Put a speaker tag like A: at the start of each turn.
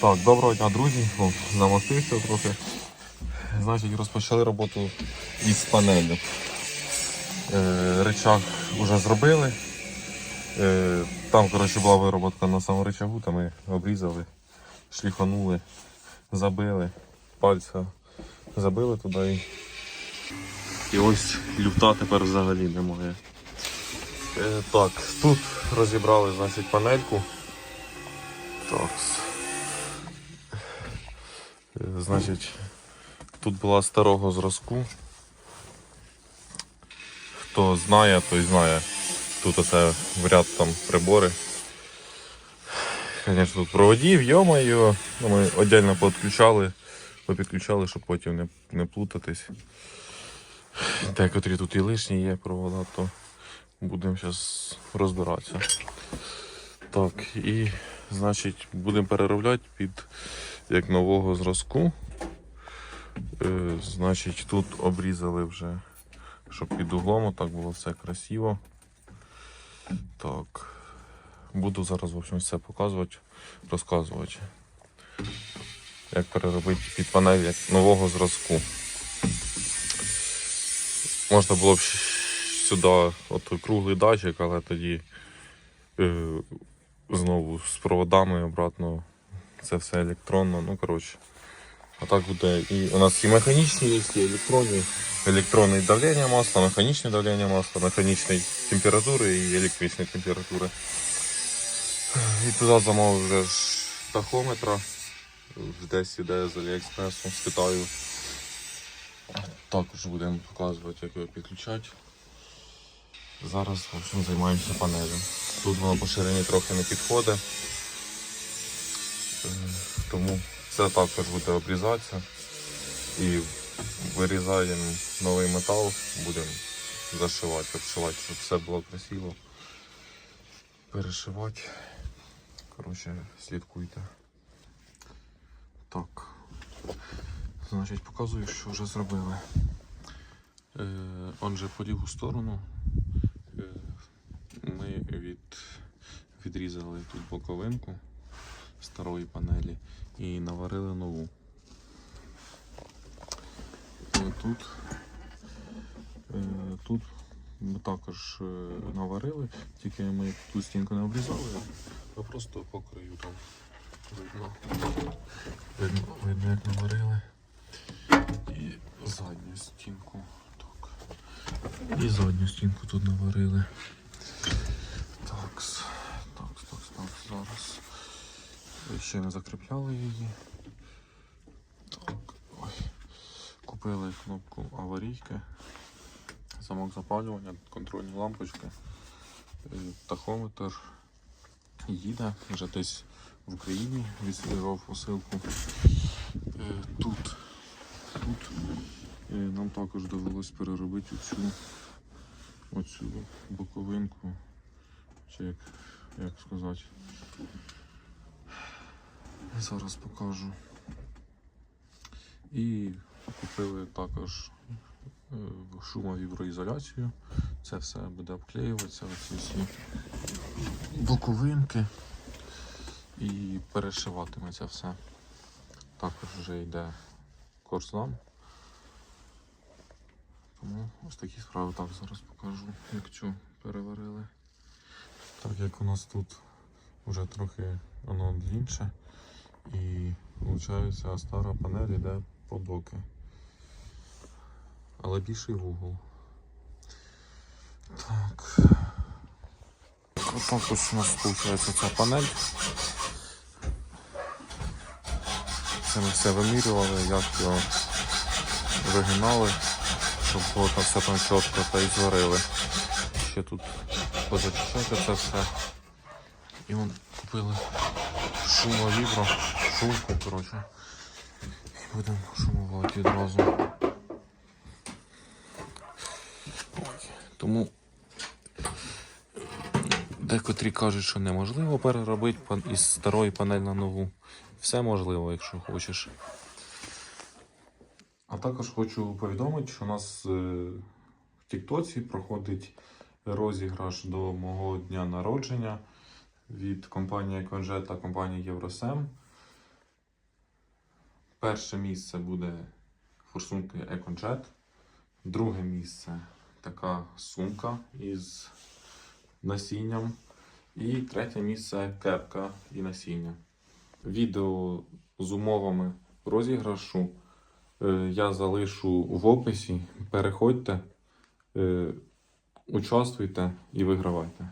A: Так, доброго дня, друзі. О, Замостився трохи. Значить, розпочали роботу із панелі. Е, речах вже зробили. Е, там, коротше, була вироботка на самому речагу, там ми обрізали, шліфанули, забили, пальця забили туди. І, і ось люфта тепер взагалі немає. Е, так, тут розібрали значить, панельку. Так. Е, Значить, тут була старого зразку. Хто знає, той знає. Тут оце в ряд там прибори. Звісно, тут проводів, йо-моє. Ну, ми віддільно підключали, попідключали, щоб потім не, не плутатись. Декотрі тут і лишні є провода, то будемо зараз розбиратися. Так, і значить будемо переробляти під як нового зразку. Е, значить, тут обрізали вже, щоб під углом так було все красиво. Так. Буду зараз в общем, все показувати, розказувати. Як переробити під панель як нового зразку. Можна було б сюди от круглий датчик, але тоді е, знову з проводами обратно. Це все електронно, ну коротше. А так буде і у нас і механічні є, і електронні. Електронне давлення масла, механічне давлення масла, механічної температури і електричної температури. І туди замовив вже тахометра. Десь іде з Аліекспресу, з Китаю. Також будемо показувати, як його підключати. Зараз в общем, займаємося панелем. Тут воно по ширині трохи не підходить. Тому це також буде обрізатися. І вирізаємо новий метал, будемо зашивати, обшивати, щоб все було красиво. Перешивати. Коротше, слідкуйте. Так. Значить, показую, що вже зробили. Е, он по ліву сторону е, ми від, відрізали тут боковинку старої панелі і наварили нову. Тут, е, тут ми також е, наварили, тільки ми ту стінку не обрізали, а просто по краю там видно. Видно, видно як наварили. І задню стінку. Так. І задню стінку тут наварили. Такс. Такс, такс, такс. Зараз. Ще не закріпляли її. Так. Ой. Купили кнопку аварійки, замок запалювання, контрольні лампочки, е, тахометр їде вже десь в Україні, відслідував посилку. Е, Тут, тут е, нам також довелось переробити оцю, оцю боковинку, чи як, як сказати. Зараз покажу. І купили також е, шумовіброізоляцію. Це все буде обклеюватися, оці всі боковинки і перешиватиметься все. Також вже йде корслам. Тому ось такі справи так зараз покажу, як цю переварили. Так як у нас тут вже трохи воно длінше і виходить стара панель йде по боки. Але більший вугол. Так. Отак ось у нас виходить ця панель. Це ми все вимірювали, як його вигинали, щоб було там все там чітко та і зварили. Ще тут позачищати це все. І вон купили шумовібро, шумку, коротше. І будемо шумувати відразу. Тому декотрі кажуть, що неможливо переробити із старої панель на нову. Все можливо, якщо хочеш. А також хочу повідомити, що у нас е, в Тіктоці проходить розіграш до мого дня народження від компанії Екванжет та компанії Євросем. перше місце буде форсунки EcoJet. Друге місце така сумка із насінням. І третє місце кепка і насіння. Відео з умовами розіграшу е, я залишу в описі. Переходьте, е, участвуйте і вигравайте.